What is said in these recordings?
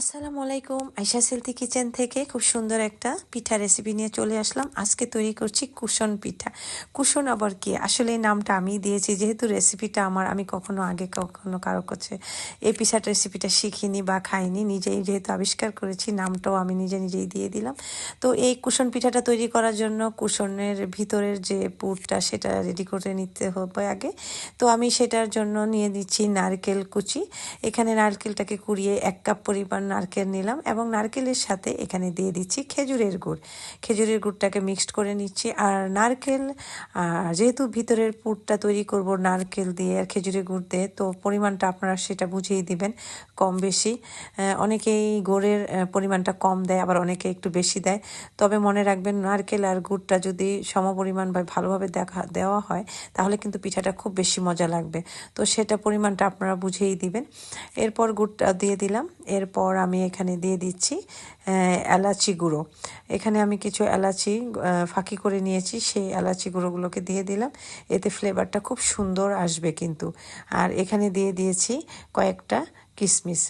আসসালামু আলাইকুম। আইসা সিলতি কিচেন থেকে খুব সুন্দর একটা পিঠা রেসিপি নিয়ে চলে আসলাম। আজকে তৈরি করছি কুশন পিঠা। কুশন আবার কি? আসলে এই নামটা আমি দিয়েছি, যেহেতু রেসিপিটা আমার, আমি কখনো আগে কখনো কারও কাছে এই পিঠার রেসিপিটা শিখিনি বা খাইনি। নিজেই যেহেতু আবিষ্কার করেছি, নামটাও আমি নিজে নিজেই দিয়ে দিলাম। তো এই কুশন পিঠাটা তৈরি করার জন্য কুশনের ভিতরের যে পুরটা, সেটা রেডি করে নিতে হবে আগে। তো আমি সেটার জন্য নিয়ে দিচ্ছি নারকেল কুচি। এখানে নারকেলটাকে কুড়িয়ে এক কাপ পরিমাণ নারকেল নিলাম এবং নারকেলের সাথে এখানে দিয়ে দিচ্ছি খেজুরের গুড়। খেজুরের গুড়টাকে মিক্সড করে নিচ্ছি। আর নারকেল যেহেতু ভিতরের পুরটা তৈরি করব নারকেল দিয়ে আর খেজুরের গুড় দিয়ে, তো পরিমাণটা আপনারা সেটা বুঝিয়ে দিবেন কম বেশি। অনেকেই গুড়ের পরিমাণটা কম দেয়, আবার অনেকে একটু বেশি দেয়। তবে মনে রাখবেন নারকেল আর গুড়টা যদি সমপরিমাণ বা ভালোভাবে দেখা, দেওয়া হয়, তাহলে কিন্তু পিঠাটা খুব বেশি মজা লাগবে। তো সেটা পরিমাণটা আপনারা বুঝিয়েই দিবেন। এরপর গুড়টা দিয়ে দিলাম। এরপর আমি এখানে দিয়ে দিচ্ছি এলাচি গুঁড়ো। এখানে আমি কিছু এলাচি ফাঁকি করে নিয়েছি, সেই এলাচি গুঁড়োগুলোকে দিয়ে দিলাম। এতে ফ্লেভারটা খুব সুন্দর আসবে কিন্তু। আর এখানে দিয়ে দিয়েছি কয়েকটা কিশমিশ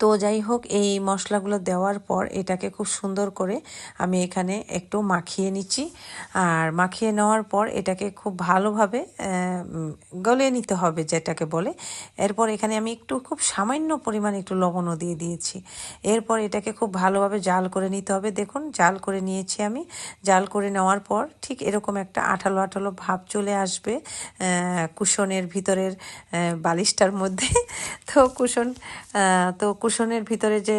তো যাই হোক, এই মশলাগুলো দেওয়ার পর এটাকে খুব সুন্দর করে আমি এখানে একটু মাখিয়ে নিচ্ছি। আর মাখিয়ে নেওয়ার পর এটাকে খুব ভালোভাবে গলে নিতে হবে যেটাকে বলে। এরপর এখানে আমি একটু খুব সামান্য পরিমাণে একটু লবণও দিয়ে দিয়েছি। এরপর এটাকে খুব ভালোভাবে জাল করে নিতে হবে। দেখুন, জাল করে নিয়েছি আমি। জাল করে নেওয়ার পর ঠিক এরকম একটা আঠালো আঠালো ভাব চলে আসবে কুশনের ভিতরের বালিশটার মধ্যে। তো কুশন তো কুশনের ভিতরে যে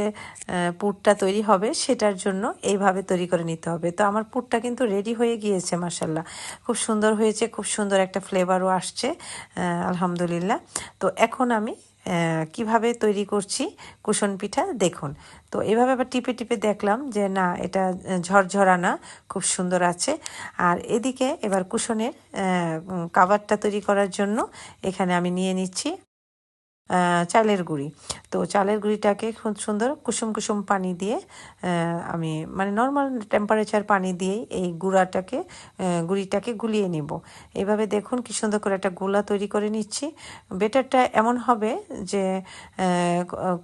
পুরটা তৈরি হবে সেটার জন্য এইভাবে তৈরি করে নিতে হবে। তো আমার পুরটা কিন্তু রেডি হয়ে গিয়েছে মাসাল্লাহ খুব সুন্দর হয়েছে, খুব সুন্দর একটা ফ্লেভারও আসছে আলহামদুলিল্লাহ। তো এখন আমি কীভাবে তৈরি করছি কুশন পিঠা দেখুন। তো এভাবে আবার টিপে টিপে দেখলাম যে, না, এটা ঝরঝরা না খুব সুন্দর আছে। আর এদিকে এবার কুশনের কাভারটা তৈরি করার জন্য এখানে আমি নিয়ে নিচ্ছি চালের গুঁড়ি। তো চালের গুঁড়িটাকে খুব সুন্দর কুসুম কুসুম পানি দিয়ে আমি মানে নর্মাল টেম্পারেচার পানি দিয়েই এই গুঁড়াটাকে গুঁড়িটাকে গুলিয়ে নিব। এইভাবে দেখুন কি সুন্দর করে একটা গোলা তৈরি করে নিচ্ছি। বেটারটা এমন হবে যে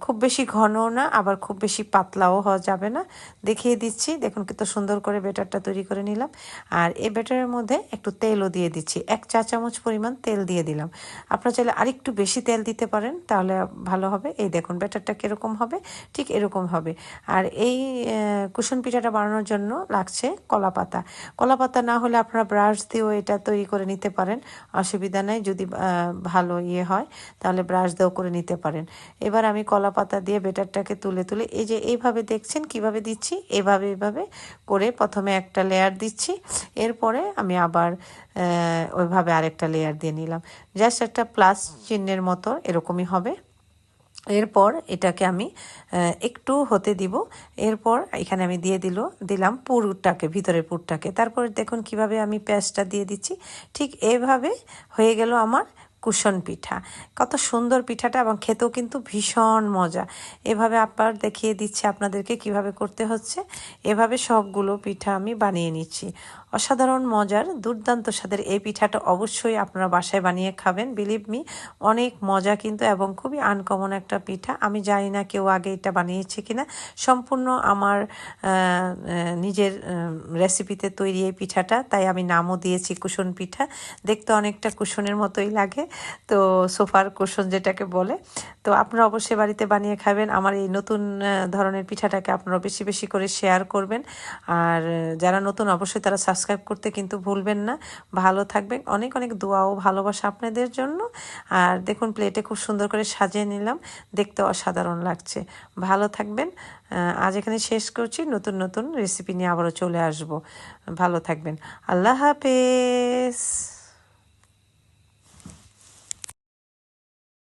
খুব বেশি ঘনও না, আবার খুব বেশি পাতলাও হওয়া যাবে না। দেখিয়ে দিচ্ছি, দেখুন কত সুন্দর করে বেটারটা তৈরি করে নিলাম। আর এই বেটারের মধ্যে একটু তেলও দিয়ে দিচ্ছি। এক চা চামচ পরিমাণ তেল দিয়ে দিলাম। আপনারা চাইলে আরেকটু বেশি তেল দিতে পারেন। তাহলে ভালো হবে। এই দেখুন, ব্যাটারটা কীরকম হবে? ঠিক এরকম হবে। আর এই কুশন পিঠাটা বানানোর জন্য লাগছে কলা পাতা। কলা পাতা না হলে আপনারা ব্রাশ দিয়েও এটা তৈরি করে নিতে পারেন। অসুবিধা নেই, যদি ভালো ইয়ে হয়, তাহলে ব্রাশ দিয়েও করে নিতে পারেন। এবার আমি কলা পাতা দিয়ে বেটারটাকে তুলে তুলে, এই যে এইভাবে দেখছেন, কীভাবে দিচ্ছি? এভাবে এভাবে করে প্রথমে একটা লেয়ার দিচ্ছি। এরপরে আমি আবার ওইভাবে আরেকটা লেয়ার দিয়ে নিলাম। জাস্ট একটা প্লাস চিহ্নের মতো এরকমই হবে। এরপর এটাকে আমি একটু হতে দিব। এরপর এখানে আমি দিয়ে দিল, দিলাম পুরটাকে, ভিতরের পুরটাকে। তারপর দেখুন কীভাবে আমি পেঁয়াজটা দিয়ে দিচ্ছি। ঠিক এভাবে হয়ে গেল আমার কুশন পিঠা। কত সুন্দর পিঠাটা এবং খেতেও কিন্তু ভীষণ মজা। এভাবে আবার দেখিয়ে দিচ্ছে আপনাদেরকে কীভাবে করতে হচ্ছে। এভাবে সবগুলো পিঠা আমি বানিয়ে নিচ্ছি। অসাধারণ, মজার, দুর্দান্ত স্বাদের এই পিঠাটা অবশ্যই আপনারা বাসায় বানিয়ে খাবেন। বিলিভ মি অনেক মজা কিন্তু এবং খুবই আনকমন একটা পিঠা। আমি জানি না কেউ আগে এটা বানিয়েছে কিনা। সম্পূর্ণ আমার নিজের রেসিপিতে তৈরি এই পিঠাটা, তাই আমি নামও দিয়েছি কুশন পিঠা। দেখতে অনেকটা কুশনের মতোই লাগে। তো সোফার কুশন যেটাকে বলে। তো আপনারা অবশ্যই বাড়িতে বানিয়ে খাবেন। আমার এই নতুন ধরনের পিঠাটাকে আপনারা বেশি বেশি করে শেয়ার করবেন। আর যারা নতুন, অবশ্যই তারা সাবস্ক্রাইব করতে কিন্তু ভুলবেন না। ভালো থাকবেন। অনেক অনেক দোয়া ও ভালোবাসা আপনাদের জন্য। আর দেখুন প্লেটে খুব সুন্দর করে সাজিয়ে নিলাম। দেখতে অসাধারণ লাগছে। ভালো থাকবেন। আজ এখানে শেষ করছি। নতুন নতুন রেসিপি নিয়ে আবারও চলে আসব। ভালো থাকবেন। আল্লাহ হাফেজ।